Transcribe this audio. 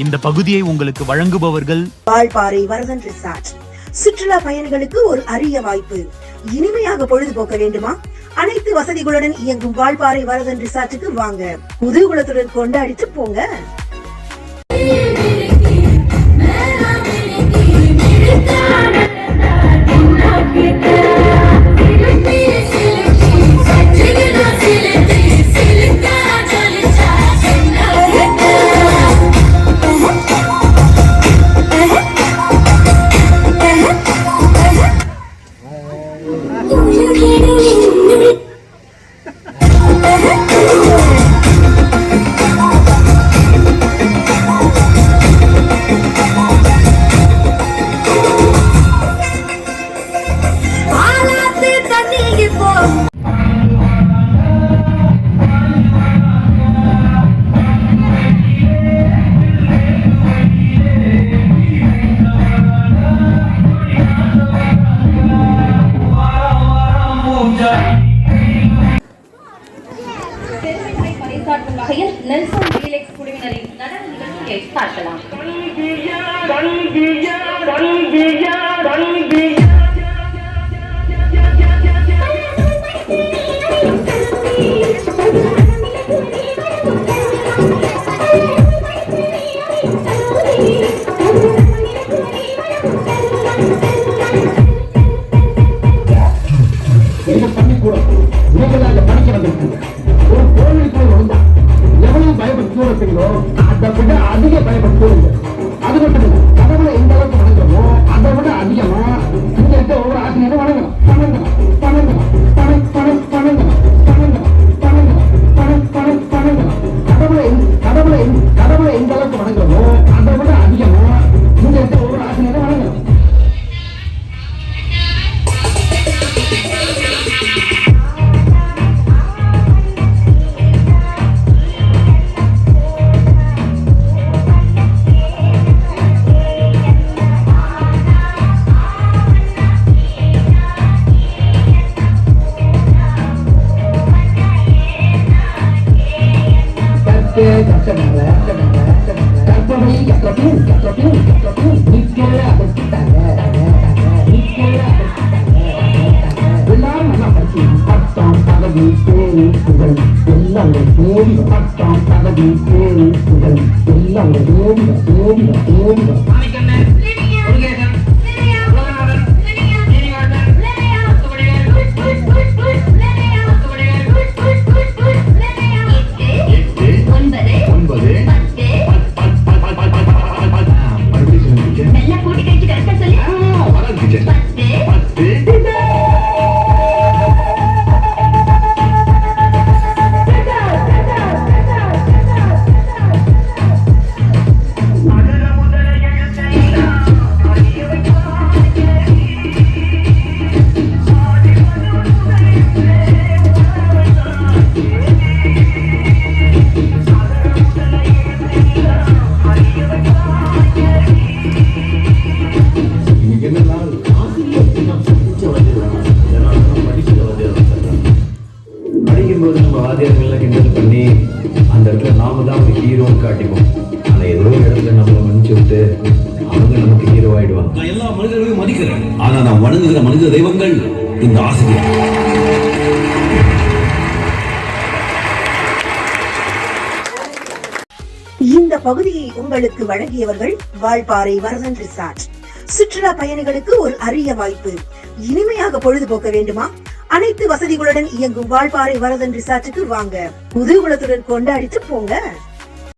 இந்த பகுதியை உங்களுக்கு வழங்குபவர்கள் வால்பாறை வரதன் ரிசார்ட். சுற்றுலா பயணிகளுக்கு ஒரு அரிய வாய்ப்பு. இனிமையாக பொழுதுபோக்க வேண்டுமா? அனைத்து வசதிகளுடன் இயங்கும் வால்பாறை வரதன் ரிசார்ட்டுக்கு வாங்க. குதூகுலத்துடன் கொண்டாடிட்டு போங்க. பெருமைகளை வகையில் நெல்சன் டீலெக்ஸ் குழுவினரின் நடன நிகழ்ச்சியை பார்க்கலாம். எவ்வளவு பயப்படுத்துவோ அதை விட அதிக பயப்படுத்துவீங்க அது மட்டும் இல்லை எல்லாம் தேடி பட்டம் பதவி பேரு புகழ் எல்லாம் தேடி தேடி தேடி What's this? What's this? அந்த இடத்துல நாம தான் ஒரு ஹீரோன்னு காட்டிப்போம். ஆனா ஏதோ ஒரு இடத்துல நம்மளை மன்னிச்சு விட்டு அவங்க நமக்கு ஹீரோ ஆயிடுவாங்க. நான் எல்லா மனிதர்களையும் மதிக்கிறேன் ஆனா நான் வணங்குகிற மனித தெய்வங்கள் இந்த ஆசிரியர். இந்த பகுதியை உங்களுக்கு வழங்கியவர்கள் வால்பாறை வரதன் ரிசார்ட். சுற்றுலா பயணிகளுக்கு ஒரு அரிய வாய்ப்பு. இனிமையாக பொழுதுபோக்க வேண்டுமா? அனைத்து வசதிகளுடன் இயங்கும் வாழ்பாறை வரதன் ரிசார்ட்டுக்கு வாங்க. புது குதூகுலத்துடன் கொண்டாடிட்டு போங்க.